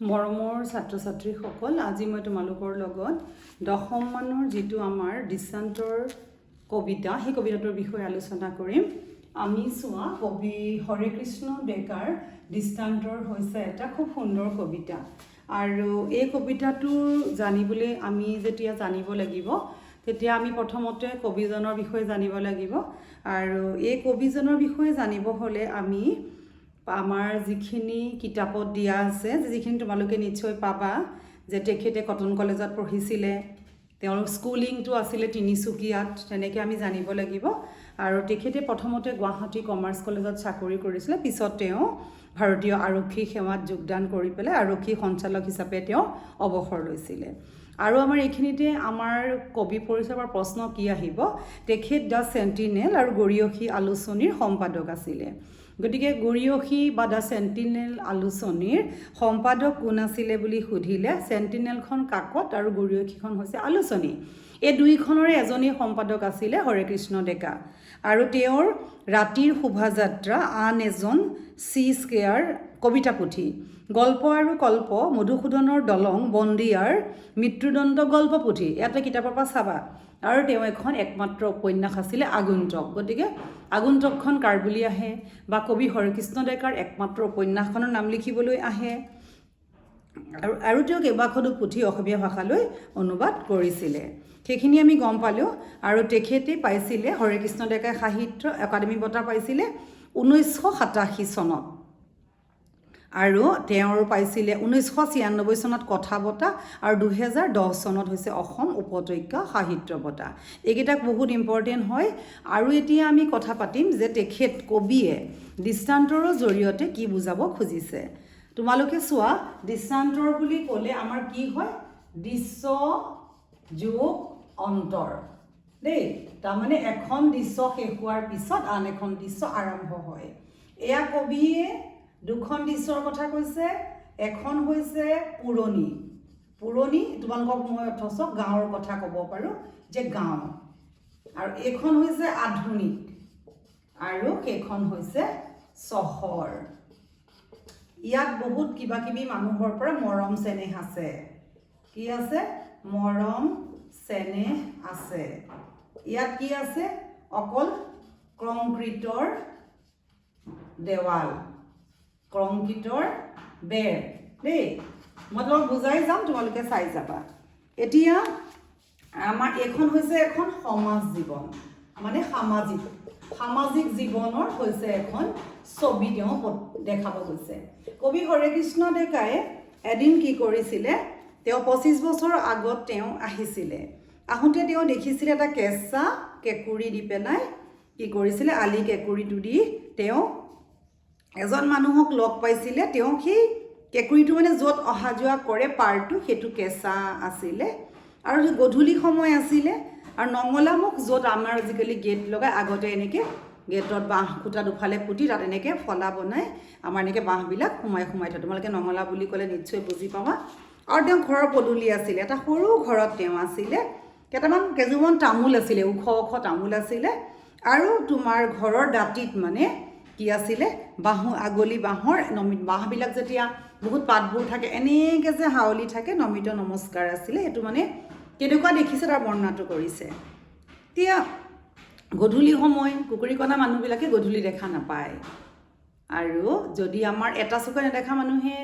মৰমৰ ছাত্ৰ ছাত্ৰীসকল আজি মই তোমালোকৰ লগত দশমমানৰ যিটো আমাৰ দৃষ্টান্তৰ কবিতা সেই কবিতাটোৰ বিষয়ে আলোচনা কৰিম। আমি চোৱা কবি হৰে কৃষ্ণ ডেকাৰ দৃষ্টান্তৰ হৈছে এটা খুব সুন্দৰ কবিতা। আৰু এই কবিতাটো জানিবলৈ আমি যেতিয়া জানিব লাগিব তেতিয়া আমি প্ৰথমতে কবিজনৰ বিষয়ে জানিব লাগিব। আৰু এই কবিজনৰ বিষয়ে জানিব হ'লে আমি আমাৰ যিখিনি কিতাপত দিয়া আছে যিখিনি তোমালোকে নিশ্চয় পাবা যে তেখেতে কটন কলেজত পঢ়িছিলে তেওঁৰ স্কুলিংটো আছিলে তিনিচুকীয়াত তেনেকৈ আমি জানিব লাগিব। আৰু তেখেতে প্ৰথমতে গুৱাহাটী কমাৰ্চ কলেজত চাকৰি কৰিছিলে পিছত তেওঁ ভাৰতীয় আৰক্ষী সেৱাত যোগদান কৰি পেলাই আৰক্ষী সঞ্চালক হিচাপে তেওঁ অৱসৰ লৈছিলে। আৰু আমাৰ এইখিনিতে আমাৰ কবি পৰিচয়ৰ প্ৰশ্ন কি আহিব? তেখেত দ্য চেণ্টিনেল আৰু গৰিয়সী আলোচনীৰ সম্পাদক আছিলে। গতিকে গৰিয়সী বা দ্য চেণ্টিনেল আলোচনীৰ সম্পাদক কোন আছিলে বুলি সুধিলে চেণ্টিনেলখন কাকত আৰু গৰিয়সীখন হৈছে আলোচনী এই দুইখনৰে এজনী সম্পাদক আছিলে হৰে কৃষ্ণ ডেকা। আৰু তেওঁৰ ৰাতিৰ শোভাযাত্ৰা আন এজন চি স্কেয়াৰ কবিতা পুথি গল্প আৰু কল্প মধুসূদনৰ দলং বন্দিয়াৰ মৃত্যুদণ্ড গল্প পুথি ইয়াতে কিতাপৰ পৰা চাবা। আৰু তেওঁ এখন একমাত্ৰ উপন্যাস আছিলে আগন্তুক। গতিকে আগন্তুকখন কাৰ বুলি আহে? বা কবি হৰেকৃষ্ণ ডেকাৰ একমাত্ৰ উপন্যাসখনৰ নাম লিখিবলৈ আহে? আৰু আৰু তেওঁ কেইবাখনো পুথি অসমীয়া ভাষালৈ অনুবাদ কৰিছিলে। সেইখিনি আমি গম পালোঁ আৰু তেখেতে পাইছিলে হৰেকৃষ্ণ ডেকাই সাহিত্য একাডেমি বঁটা পাইছিলে ঊনৈছশ সাতাশী চনত। আৰু তেওঁৰ পাইছিলে ঊনৈছশ ছিয়ান্নব্বৈ চনত কথা বঁটা আৰু দুহেজাৰ দহ চনত হৈছে অসম উপত্যকা সাহিত্য বঁটা। এইকেইটাক বহুত ইম্পৰ্টেণ্ট হয়। আৰু এতিয়া আমি কথা পাতিম যে তেখেত কবিয়ে দৃষ্টান্তৰৰ জৰিয়তে কি বুজাব খুজিছে। তোমালোকে চোৱা দৃষ্টান্তৰ বুলি ক'লে আমাৰ কি হয়? দৃশ্য যোগ অন্তৰ। দেই তাৰমানে এখন দৃশ্য শেষ হোৱাৰ পিছত আন এখন দৃশ্য আৰম্ভ হয়। এয়া কবিয়ে দুখন দৃশ্যৰ কথা কৈছে এখন হৈছে পুৰণি। পুৰণি তোমালোকক মই অথচ গাঁৱৰ কথা ক'ব পাৰোঁ যে গাঁও। আৰু এইখন হৈছে আধুনিক আৰু সেইখন হৈছে চহৰ। ইয়াত বহুত কিবা কিবি মানুহৰ পৰা মৰম চেনেহ আছে। কি আছে? মৰম চেনেহ আছে। ইয়াত কি আছে? অকল কংক্ৰিটৰ দেৱাল, কংক্ৰিটৰ বেৰ। দেই, মই তোমাক বুজাই যাম, তোমালোকে চাই যাবা। এতিয়া আমাৰ এইখন হৈছে এখন সমাজ জীৱন মানে সামাজিক। সামাজিক জীৱনৰ হৈছে এখন ছবি তেওঁ দেখাব গৈছে। কবি হৰেকৃষ্ণ ডেকাই এদিন কি কৰিছিলে, তেওঁ পঁচিছ বছৰ আগত তেওঁ আহিছিলে। আহোঁতে তেওঁ দেখিছিলে এটা কেঁচা কেঁকুৰি দি পেলাই কি কৰিছিলে আলি কেঁকুৰিটো দি তেওঁ এজন মানুহক লগ পাইছিলে তেওঁ সেই কেঁকুৰিটো মানে য'ত অহা যোৱা কৰে পাৰটো সেইটো কেঁচা আছিলে। আৰু গধূলি সময় আছিলে আৰু নঙলামুখ য'ত আমাৰ আজিকালি গেট লগাই আগতে এনেকৈ গেটত বাঁহ খুটা দুফালে পুতি তাত এনেকৈ ফলা বনাই আমাৰ এনেকৈ বাঁহবিলাক সোমাই সোমাই থয়। তোমালোকে নঙলা বুলি ক'লে নিশ্চয় বুজি পাবা। আৰু তেওঁ ঘৰৰ পদূলি আছিলে এটা সৰু ঘৰত তেওঁ আছিলে। কেইটামান কেইজোৰমান তামোল আছিলে ওখ ওখ তামোল আছিলে। আৰু তোমাৰ ঘৰৰ দাঁতিত মানে কি আছিলে বাঁহ আগলি বাঁহৰ নমিত বাঁহবিলাক যেতিয়া বহুত পাতবোৰ থাকে এনেকৈ যে হাৱলি থাকে নমিত নমস্কাৰ আছিলে সেইটো মানে কেনেকুৱা দেখিছে তাৰ বৰ্ণনাটো কৰিছে। এতিয়া গধূলি সময় কুকুৰীকণা মানুহবিলাকে গধূলি দেখা নাপায়। আৰু যদি আমাৰ এটা চকুৰে নেদেখা মানুহে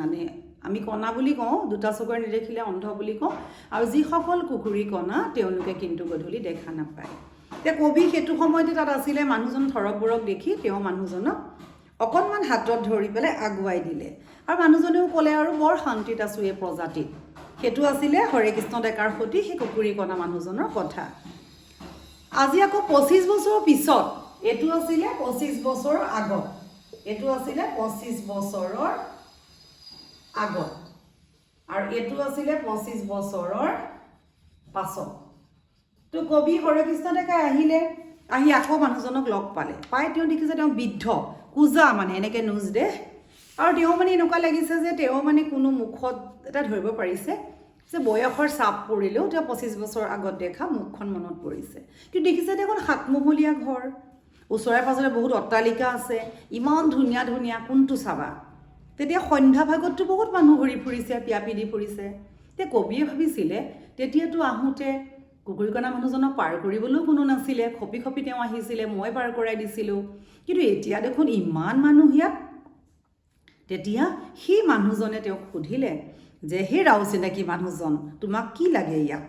মানে আমি কণা বুলি কওঁ দুটা চকুৰে নেদেখিলে অন্ধ বুলি কওঁ আৰু যিসকল কুকুৰী কণা তেওঁলোকে কিন্তু গধূলি দেখা নাপায়। এতিয়া কবি সেইটো সময়তে তাত আছিলে মানুহজন থৰক বৰক দেখি তেওঁ মানুহজনক অকণমান হাতত ধৰি পেলাই আগুৱাই দিলে। আৰু মানুহজনেও ক'লে আৰু বৰ শান্তিত আছোঁ এই প্ৰজাতিত। সেইটো আছিলে হৰেকৃষ্ণ ডেকাৰ সৈতে সেই কুকুৰী কণা মানুহজনৰ কথা। আজি আকৌ পঁচিছ বছৰৰ পিছত এইটো আছিলে পঁচিছ বছৰৰ আগত। এইটো আছিলে পঁচিছ বছৰৰ আগত। আৰু এইটো আছিলে পঁচিছ বছৰৰ পাছত। তো কবি হৰেকৃষ্ণ ডেকাই আহিলে আহি আকৌ মানুহজনক লগ পালে। পাই তেওঁ দেখিছে তেওঁ বৃদ্ধ কোজা মানে এনেকৈ নোজ দেহ আৰু তেওঁ মানে এনেকুৱা লাগিছে যে তেওঁ মানে কোনো মুখত এটা ধৰিব পাৰিছে যে বয়সৰ চাপ পৰিলেও তেওঁ পঁচিছ বছৰ আগত দেখা মুখখন মনত পৰিছে। কিন্তু দেখিছে দেখোন সাতমহলীয়া ঘৰ। ওচৰে পাজৰে বহুত অট্টালিকা আছে ইমান ধুনীয়া ধুনীয়া কোনটো চাবা? তেতিয়া সন্ধ্যা ভাগততো বহুত মানুহ ঘূৰি ফুৰিছে পিয়া পিলি ফুৰিছে। তেতিয়া কবিয়ে ভাবিছিলে তেতিয়াতো আহোঁতে কুকুৰীকণা মানুহজনক পাৰ কৰিবলৈও কোনো নাছিলে খপি খপি তেওঁ আহিছিলে মই পাৰ কৰাই দিছিলোঁ। কিন্তু এতিয়া দেখোন ইমান মানুহ ইয়াত। তেতিয়া সেই মানুহজনে তেওঁক সুধিলে যে সেই ৰাও চিনাকি মানুহজন তোমাক কি লাগে ইয়াত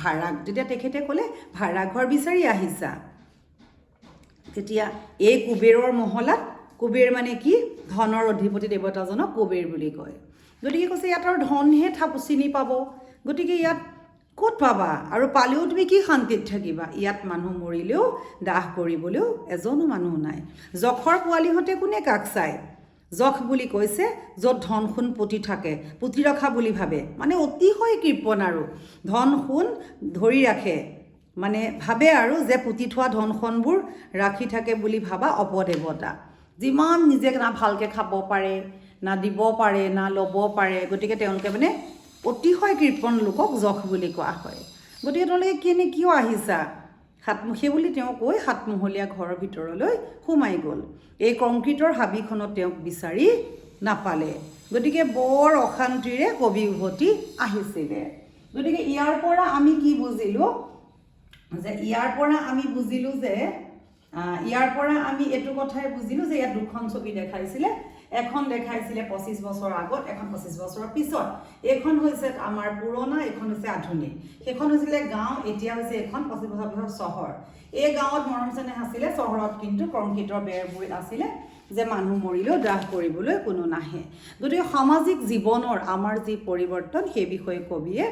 ভাড়া তেতিয়া তেখেতে ক'লে ভাড়াঘৰ বিচাৰি আহিছা। তেতিয়া এই কুবেৰৰ মহলাত কুবেৰ মানে কি? ধনৰ অধিপতি দেৱতাজনক কুবেৰ বুলি কয়। গতিকে কৈছে ইয়াত আৰু ধনহে থাপ চিনি পাব। গতিকে ইয়াত ক'ত পাবা? আৰু পালেও তুমি কি শান্তিত থাকিবা? ইয়াত মানুহ মৰিলেও দাহ কৰিবলৈও এজনো মানুহ নাই। যখৰ পোৱালিহঁতে কোনে কাষ চায়? যখ বুলি কৈছে য'ত ধন সোণ পুতি থাকে পুতি ৰখা বুলি ভাবে। মানে অতিশয় কৃপণ আৰু। ধন সোণ ধৰি ৰাখে। মানে ভাবে আৰু যে পুতি থোৱা ধন সোণবোৰ ৰাখি থাকে বুলি ভাবা অপদেৱতা। যিমান নিজে না ভালকৈ খাব পাৰে না দিব পাৰে না ল'ব পাৰে গতিকে তেওঁলোকে মানে অতিশয় কৃপণ লোকক যখ বুলি কোৱা হয়। গতিকে তেওঁলোকে কেনে কিয় আহিছা? সাতমুখী বুলি তেওঁ কৈ সাতমহলীয়া ঘৰৰ ভিতৰলৈ সোমাই গ'ল। এই কংক্ৰিটৰ হাবিখনত তেওঁক বিচাৰি নাপালে। গতিকে বৰ অশান্তিৰে কবি উভতি আহিছিলে। গতিকে ইয়াৰ পৰা আমি কি বুজিলোঁ? যে ইয়াৰ পৰা আমি বুজিলোঁ যে ইয়াৰ পৰা আমি এইটো কথাই বুজিলোঁ যে ইয়াত দুখন ছবি দেখাইছিলে। এখন দেখাইছিলে পঁচিছ বছৰ আগত এখন পঁচিছ বছৰৰ পিছত। এইখন হৈছে আমাৰ পুৰণা এইখন হৈছে আধুনিক। সেইখন হৈছিলে গাঁও এতিয়া হৈছে এইখন পঁচিছ বছৰ পিছত চহৰ। এই গাঁৱত মৰম চেনেহ আছিলে চহৰত কিন্তু কংক্ৰিটৰ বেৰবোৰ আছিলে যে মানুহ মৰিলেও দাহ কৰিবলৈ কোনো নাহে। গতিকে সামাজিক জীৱনৰ আমাৰ যি পৰিৱৰ্তন সেই বিষয়ে কবিয়ে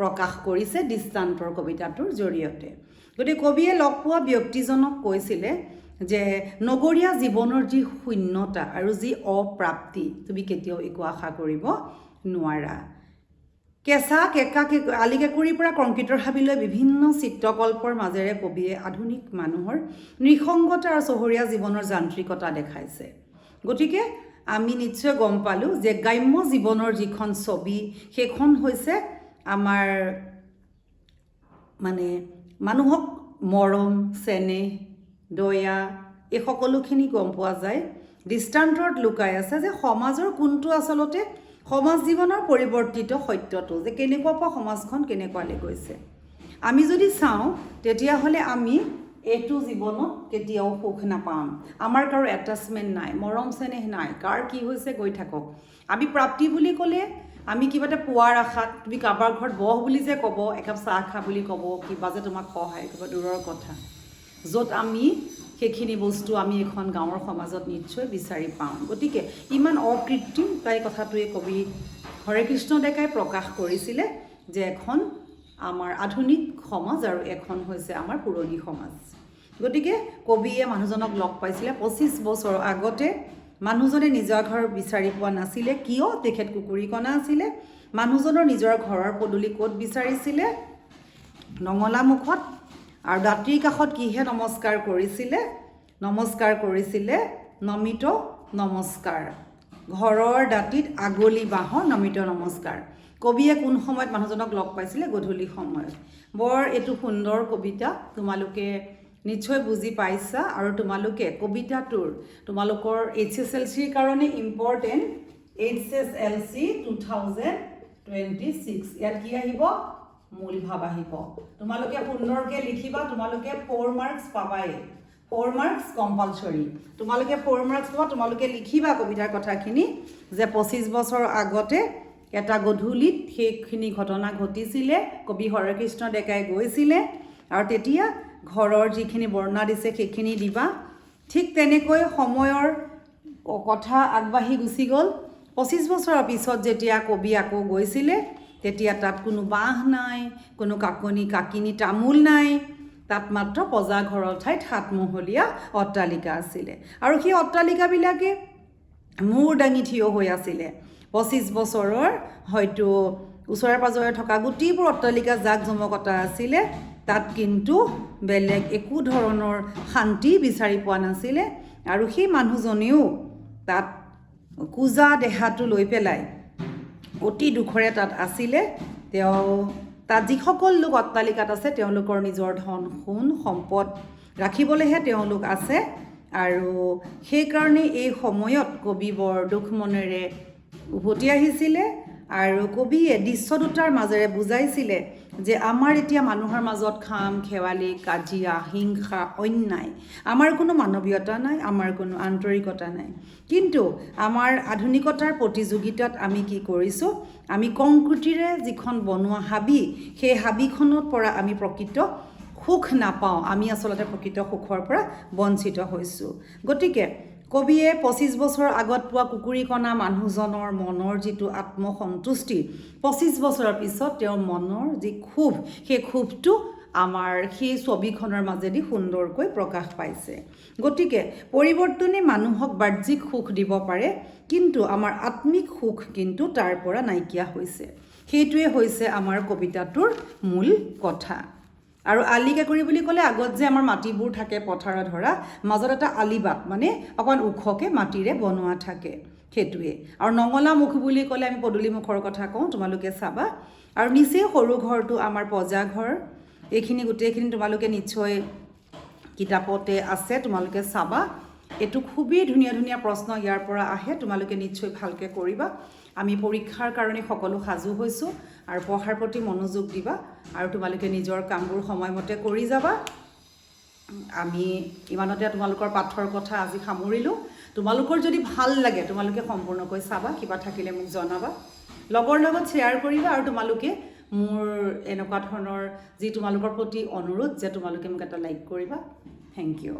প্ৰকাশ কৰিছে দৃষ্টান্তৰ কবিতাটোৰ জৰিয়তে। গতিকে কবিয়ে লগ পোৱা ব্যক্তিজনক কৈছিলে যে নগৰীয়া জীৱনৰ যি শূন্যতা আৰু যি অপ্ৰাপ্তি, তুমি কেতিয়াও একো আশা কৰিব নোৱাৰা। কেঁচা কেঁকা আলি কেঁকুৰিৰ পৰা কংক্ৰিটৰ হাবিলৈ বিভিন্ন চিত্ৰকল্পৰ মাজেৰে কবিয়ে আধুনিক মানুহৰ নৃসংগতা আৰু চহৰীয়া জীৱনৰ যান্ত্ৰিকতা দেখাইছে। গতিকে আমি নিশ্চয় গম পালোঁ যে গ্ৰাম্য জীৱনৰ যিখন ছবি, সেইখন হৈছে আমাৰ মানে মানুহক মৰম চেনেহ দয়া এই সকলোখিনি গম পোৱা যায়। দৃষ্টান্তত লুকাই আছে যে সমাজৰ কোনটো আচলতে সমাজ জীৱনৰ পৰিৱৰ্তিত সত্যটো যে কেনেকুৱা পৰা সমাজখন কেনেকুৱালৈ গৈছে। আমি যদি চাওঁ তেতিয়াহ'লে আমি এইটো জীৱনত কেতিয়াও সুখ নাপাম। আমাৰ কাৰো এটাচমেণ্ট নাই মৰম চেনেহ নাই কাৰ কি হৈছে গৈ থাকক। আমি প্ৰাপ্তি বুলি ক'লে আমি কিবা এটা পোৱাৰ আশাত তুমি কাৰোবাৰ ঘৰত বহ বুলি যে ক'ব একাপ চাহ খা বুলি ক'ব কিবা যে তোমাক সহায় কিবা দূৰৰ কথা। য'ত আমি সেইখিনি বস্তু আমি এখন গাঁৱৰ সমাজত নিশ্চয় বিচাৰি পাওঁ। গতিকে ইমান অকৃত্ৰিম তাই কথাটোৱে কবি হৰে কৃষ্ণ ডেকাই প্ৰকাশ কৰিছিলে যে এখন আমাৰ আধুনিক সমাজ আৰু এখন হৈছে আমাৰ পুৰণি সমাজ। গতিকে কবিয়ে মানুহজনক লগ পাইছিলে পঁচিছ বছৰৰ আগতে। মানুহজনে নিজৰ ঘৰ বিচাৰি পোৱা নাছিলে কিয়? তেখেত কুকুৰীকণা আছিলে। মানুহজনৰ নিজৰ ঘৰৰ পদূলি ক'ত বিচাৰিছিলে? নঙলামুখত আৰু দাঁতিৰ কাষত কিহে নমস্কাৰ কৰিছিলে? নমস্কাৰ কৰিছিলে নমিত নমস্কাৰ। ঘৰৰ দাঁতিত আগলি বাঁহৰ নমিত নমস্কাৰ। কবিয়ে কোন সময়ত মানুহজনক লগ পাইছিলে? গধূলি সময়ত। বৰ এইটো সুন্দৰ কবিতা। তোমালোকে নিশ্চয় বুজি পাইছা আৰু তোমালোকে কবিতাটোৰ তোমালোকৰ এইচ এছ এল চিৰ কাৰণে important H S L C two thousand twenty six ইয়াত কি আহিব? মূল ভাৱ আহিব। তোমালোকে সুন্দৰকৈ লিখিবা, তোমালোকে ফ'ৰ মাৰ্কছ পাবাই। ফ'ৰ মাৰ্কছ কম্পালচৰি তোমালোকে ফ'ৰ মাৰ্কছ পাবা, তোমালোকে লিখিবা কবিতাৰ কথাখিনি যে পঁচিছ বছৰ আগতে এটা গধূলিত সেইখিনি ঘটনা ঘটিছিলে, কবি হৰেকৃষ্ণ ডেকাই গৈছিলে, আৰু তেতিয়া ঘৰৰ যিখিনি বৰ্ণনা দিছে সেইখিনি দিবা। ঠিক তেনেকৈ সময়ৰ কথা আগবাঢ়ি গুচি গ'ল। পঁচিছ বছৰৰ পিছত যেতিয়া কবি আকৌ গৈছিলে তেতিয়া তাত কোনো বাঁহ নাই কোনো কাকনি কাকিনি তামোল নাই। তাত মাত্ৰ পজা ঘৰৰ ঠাইত সাতমহলীয়া অট্টালিকা আছিলে। আৰু সেই অট্টালিকাবিলাকে মূৰ দাঙি থিয় হৈ আছিলে। পঁচিছ বছৰৰ হয়তো ওচৰে পাঁজৰে থকা গোটেইবোৰ অট্টালিকা জাক জমকতা আছিলে। তাত কিন্তু বেলেগ একো ধৰণৰ শান্তি বিচাৰি পোৱা নাছিলে আৰু সেই মানুহজনেও তাত কোজা দেহাটো লৈ পেলাই অতি দুখৰে তাত আছিলে। তেওঁ তাত যিসকল লোক অট্টালিকাত আছে তেওঁলোকৰ নিজৰ ধন সোণ সম্পদ ৰাখিবলৈহে তেওঁলোক আছে আৰু সেইকাৰণে এই সময়ত কবি বৰ দুখ মনেৰে উভতি আহিছিলে আৰু কবিয়ে দৃশ্য দুটাৰ মাজেৰে বুজাইছিলে যে আমাৰ এতিয়া মানুহৰ মাজত খাম খেৱালি কাজিয়া হিংসা অন্যায় আমাৰ কোনো মানৱীয়তা নাই আমাৰ কোনো আন্তৰিকতা নাই। কিন্তু আমাৰ আধুনিকতাৰ প্ৰতিযোগিতাত আমি কি কৰিছোঁ? আমি কংক্ৰিটিৰে যিখন বনোৱা হাবি সেই হাবিখনৰ পৰা আমি প্ৰকৃত সুখ নাপাওঁ। আমি আচলতে প্ৰকৃত সুখৰ পৰা বঞ্চিত হৈছোঁ। গতিকে কবিয়ে পঁচিছ বছৰ আগত পোৱা কুকুৰীকণা মানুহজনৰ মনৰ যিটো আত্মসন্তুষ্টি পঁচিছ বছৰৰ পিছত তেওঁৰ মনৰ যি ক্ষোভ সেই ক্ষোভটো আমাৰ সেই ছবিখনৰ মাজেদি সুন্দৰকৈ প্ৰকাশ পাইছে। গতিকে পৰিৱৰ্তনে মানুহক বাহ্যিক সুখ দিব পাৰে কিন্তু আমাৰ আত্মিক সুখ কিন্তু তাৰ পৰা নাইকিয়া হৈছে। সেইটোৱে হৈছে আমাৰ কবিতাটোৰ মূল কথা। আৰু আলি কাকুৰি বুলি ক'লে আগত যে আমাৰ মাটিবোৰ থাকে পথাৰত ধৰা মাজত এটা আলিবাট মানে অকণ ওখকৈ মাটিৰে বনোৱা থাকে সেইটোৱে। আৰু নঙলা মুখ বুলি ক'লে আমি পদূলি মুখৰ কথা কওঁ তোমালোকে চাবা। আৰু নিচেই সৰু ঘৰটো আমাৰ পজা ঘৰ। এইখিনি গোটেইখিনি তোমালোকে নিশ্চয় কিতাপতে আছে তোমালোকে চাবা। এইটো খুবেই ধুনীয়া ধুনীয়া প্ৰশ্ন ইয়াৰ পৰা আহে তোমালোকে নিশ্চয় ভালকৈ কৰিবা। আমি পৰীক্ষাৰ কাৰণে সকলো সাজু হৈছোঁ আৰু পঢ়াৰ প্ৰতি মনোযোগ দিবা আৰু তোমালোকে নিজৰ কামবোৰ সময়মতে কৰি যাবা। আমি ইমানতে তোমালোকৰ পাঠৰ কথা আজি সামৰিলোঁ। তোমালোকৰ যদি ভালো লাগে, তোমালোকে সম্পূৰ্ণকৈ চাবা, কিবা থাকিলে মোক জনাবা। লগৰ লগত শ্বেয়াৰ কৰিবা আৰু তোমালোকে মোৰ এনেকুৱা ধৰণৰ যি তোমালোকৰ প্ৰতি অনুৰোধ, যে তোমালোকে মোক এটা লাইক কৰিবা। Thank U